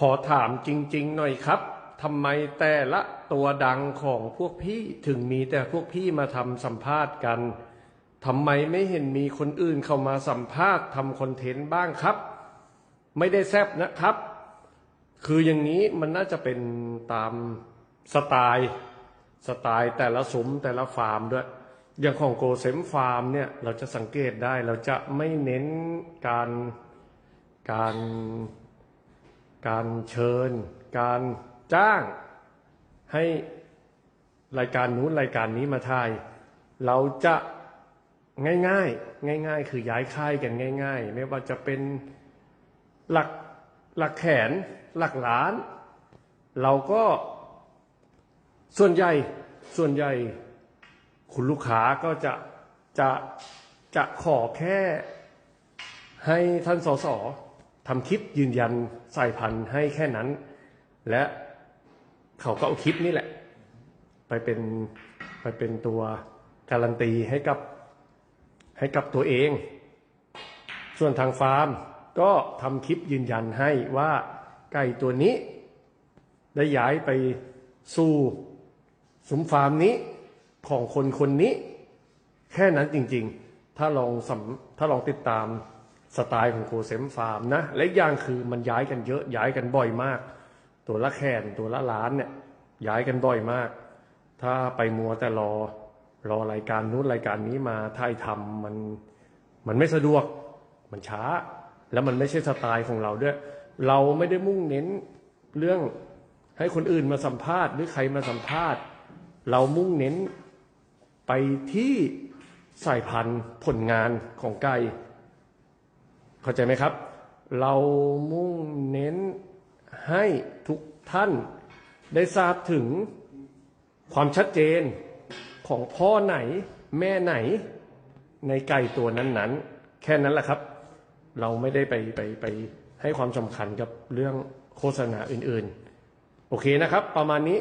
ขอถามจริง ๆ หน่อยครับทำไมแต่ละตัวดังของพวกพี่ถึงมีแต่พวกพี่มาทำสัมภาษณ์กันทำไมไม่เห็นมีคนอื่นเข้ามาสัมภาษณ์ทำคอนเทนต์บ้างครับ ไม่ได้แซบนะครับ คืออย่างนี้มันน่าจะเป็นตามสไตล์สไตล์แต่ละสมแต่ละฟาร์มด้วย อย่างของโกเซมฟาร์มเนี่ยเราจะสังเกตได้เราจะไม่เน้นการการ การเชิญ การจ้างให้รายการนู้นรายการนี้มาถ่าย เราจะง่ายๆ ง่าย ๆ คือย้ายค่ายกันง่าย ๆ ไม่ว่าจะเป็นหลักหลักแขนหลักล้าน เราก็ส่วนใหญ่ส่วนใหญ่คุณลูกค้าก็จะจะจะขอแค่ให้ท่านสส ทำคลิปยืนยันสายพันธุ์ให้แค่นั้น และเขาก็เอาคลิปนี่แหละ ไปเป็นไปเป็นตัวการันตีให้กับให้กับตัวเอง ส่วนทางฟาร์มก็ทำคลิปยืนยันให้ว่าไก่ตัวนี้ ได้ย้ายไปสู่สุมฟาร์มนี้ของคนคนนี้ แค่นั้นจริงๆ ถ้าลองสถ้าลองติดตาม สไตล์ของโกเซมฟาร์มนะและอีกอย่างคือมันย้ายกันเยอะย้ายกันบ่อยมาก ตัวละแคนตัวละล้านเนี่ยย้ายกันบ่อยมาก ถ้าไปมัวแต่รอรอรายการนู้นรายการนี้มาถ่ายทำมันมันไม่สะดวกมันช้า แล้วมันไม่ใช่สไตล์ของเราด้วย เราไม่ได้มุ่งเน้นเรื่องให้คนอื่นมาสัมภาษณ์หรือใครมาสัมภาษณ์ เรามุ่งเน้นไปที่สายพันธุ์ผลงานของไก่ เข้าใจไหมครับ เรามุ่งเน้นให้ทุกท่านได้ทราบถึงความชัดเจนของพ่อไหนแม่ไหนในไก่ตัวนั้นๆ แค่นั้นแหละครับ เราไม่ได้ไปไปไปให้ความสำคัญกับเรื่องโฆษณาอื่นๆ โอเคนะครับ ประมาณนี้